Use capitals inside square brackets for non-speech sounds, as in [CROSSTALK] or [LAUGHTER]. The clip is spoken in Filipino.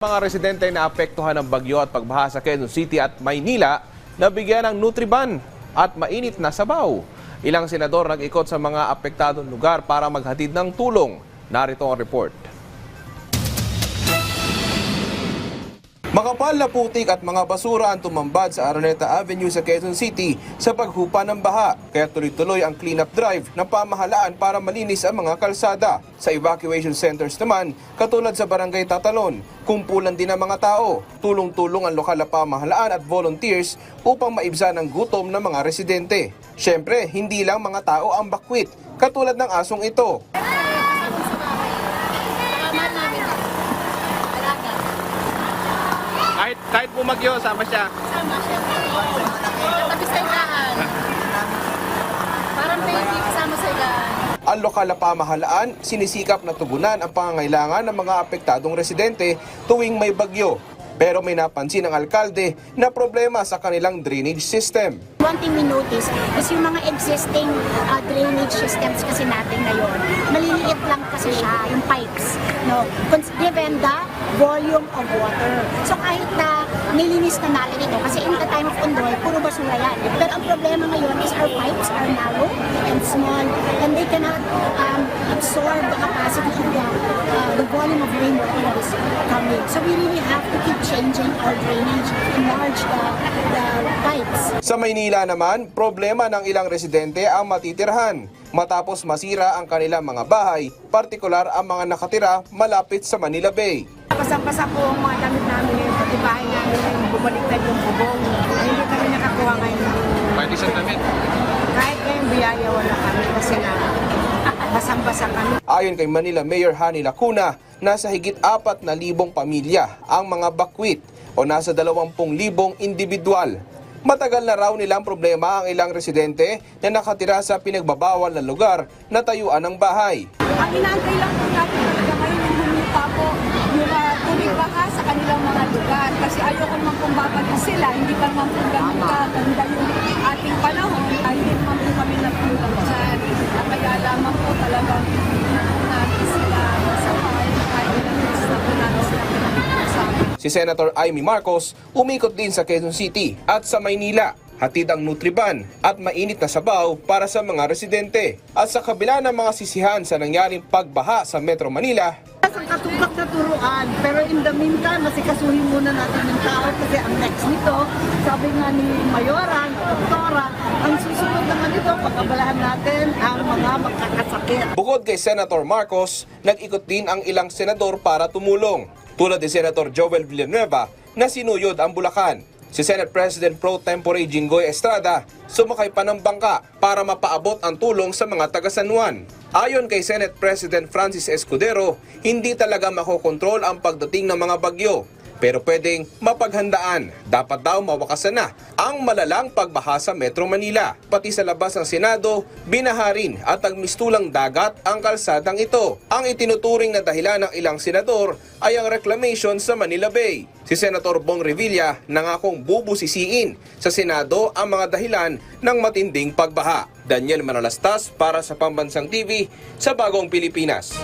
Mga residente na apektuhan ng bagyo at pagbaha sa Quezon City at Maynila nabigyan ng Nutriban at mainit na sabaw. Ilang senador nag-ikot sa mga apektadong lugar para maghatid ng tulong. Narito ang report. Makapal na putik at mga basura ang tumambad sa Araneta Avenue sa Quezon City sa paghupa ng baha. Kaya tuloy-tuloy ang cleanup drive ng pamahalaan para malinis ang mga kalsada. Sa evacuation centers naman, katulad sa Barangay Tatalon, kumpulan din ang mga tao. Tulong-tulong ang lokal na pamahalaan at volunteers upang maibsan ang gutom ng mga residente. Siyempre, hindi lang mga tao ang bakwit, katulad ng asong ito. Kahit, bumagyo, sama siya. Sama siya. Katabi sa ilahan. Parang baby kasama sa ilahan. Ang lokal na pamahalaan sinisikap na tugunan ang pangangailangan ng mga apektadong residente tuwing may bagyo. Pero may napansin ang alkalde na problema sa kanilang drainage system. One thing we notice is yung mga existing uh, drainage systems kasi natin ngayon, maliliit lang kasi siya, yung pipes, no? Given the volume of water. So kahit nilinis na natin ito, kasi in the time of Ondoy, puro basura yan. Pero ang problema ngayon is our pipes are narrow and small and they cannot um, absorb the capacity of the, uh, the volume of rainwater that is coming. So we really have Sa Maynila naman, problema ng ilang residente ang matitirhan matapos masira ang kanilang mga bahay, partikular ang mga nakatira malapit sa Manila Bay. Pasang-pasa po ang mga damit namin ngayon, pati bahay namin ngayon, bumaliktad yung bubong. Hindi kami nakakuha ngayon. Pwede sa damit. Kahit ngayong biyaya, wala kami kasi na basang-basa [LAUGHS] kami. Ayon kay Manila Mayor Hani Lacuna, nasa higit 4,000 pamilya ang mga bakwit o nasa 20,000 individual. Matagal na raw nilang problema ang ilang residente na nakatira sa pinagbabawal na lugar na tayuan ng bahay. Ang inaantay lang po natin talaga ngayon yung humipa po yung uh, tubig baka sa kanilang mga lugar. Kasi ayoko naman pong babalik sila. Hindi pa naman po ganun kaganda yung ating panahon. Ay, Hindi naman po kami natulog dyan. Kaya lamang po talagang Si Senator Amy Marcos umikot din sa Quezon City at sa Maynila. Hatid ang Nutriban at mainit na sabaw para sa mga residente. At sa kabila ng mga sisihan sa nangyaring pagbaha sa Metro Manila, ang katumbak na turuan. Pero in the meantime, masikasuhin muna natin yung tao kasi ang next nito, sabi nga ni Mayora, ni Doktora, ang susunod naman nito, pagkabalahan natin ang mga magkakasakit. Bukod kay Senator Marcos, nag-ikot din ang ilang senador para tumulong. Tulad ni Senator Joel Villanueva na sinuyod ang Bulacan. Si Senate President Pro Tempore Jinggoy Estrada sumakay pa ng bangka para mapaabot ang tulong sa mga taga San Juan. Ayon kay Senate President Francis Escudero, hindi talaga makokontrol ang pagdating ng mga bagyo. Pero pwedeng mapaghandaan. Dapat daw mawakasan na ang malalang pagbaha sa Metro Manila. Pati sa labas ng Senado, binaharin at nagmistulang dagat ang kalsadang ito. Ang itinuturing na dahilan ng ilang senador ay ang reclamation sa Manila Bay. Si Senator Bong Revilla nangakong bubusisiin sa Senado ang mga dahilan ng matinding pagbaha. Daniel Manalastas para sa Pambansang TV sa Bagong Pilipinas.